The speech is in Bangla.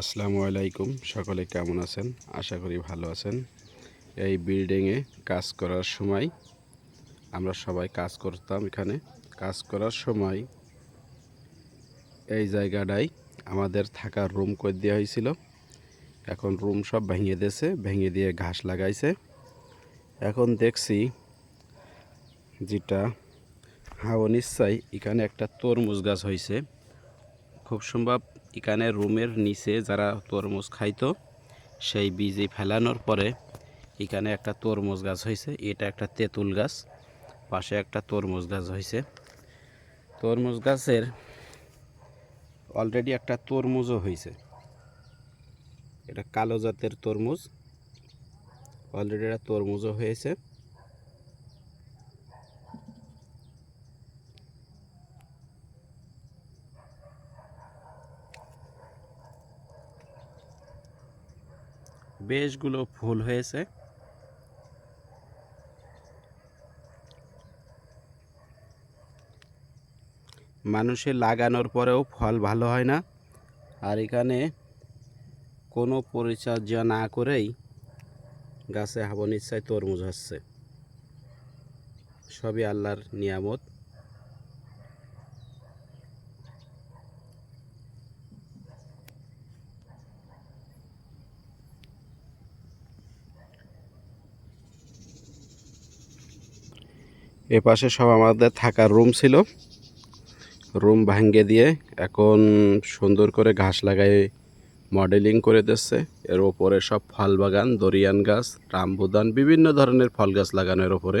আসসালামু আলাইকুম, সকলে কেমন আছেন? আশা করি ভালো আছেন। এই বিল্ডিংয়ে কাজ করার সময় আমরা সবাই কাজ করতাম এখানে। কাজ করার সময় এই জায়গাটায় আমাদের থাকার রুম করে দেওয়া হয়েছিল? এখন রুম সব ভেঙে দিয়েছে, ভেঙে দিয়ে ঘাস লাগাইছে। এখন দেখছি যেটা হাওয়া নিশ্চয় এখানে একটা তরমুজ গাছ হয়েছে। খুব সম্ভব এখানে রুমের নিচে যারা তরমুজ খাইতো, সেই বীজে ফেলানোর পরে এখানে একটা তরমুজ গাছ হয়েছে এটা একটা তেঁতুল গাছ, পাশে একটা তরমুজ গাছ হয়েছে তরমুজ গাছের অলরেডি একটা তরমুজও হয়েছে এটা কালো জাতের তরমুজ অলরেডি একটা তরমুজও হয়েছে। বেশগুলো ফুল হয়েছে। মানুষে লাগানোর পরেও ফল ভালো হয় না। আর এখানে কোনো পরিচর্যা না করেই গাছে হাবন ইচ্ছায় তরমুজ হচ্ছে। সবই আল্লাহর নিয়ামত। এ পাশে সব আমাদের থাকার রুম ছিল। রুম ভাঙ্গে দিয়ে এখন সুন্দর করে ঘাস লাগাই মডেলিং করে দিচ্ছে। এর ওপরে সব ফল বাগান, দরিয়ান গাছ, রামবুদান, বিভিন্ন ধরনের ফল গাছ লাগানো এর ওপরে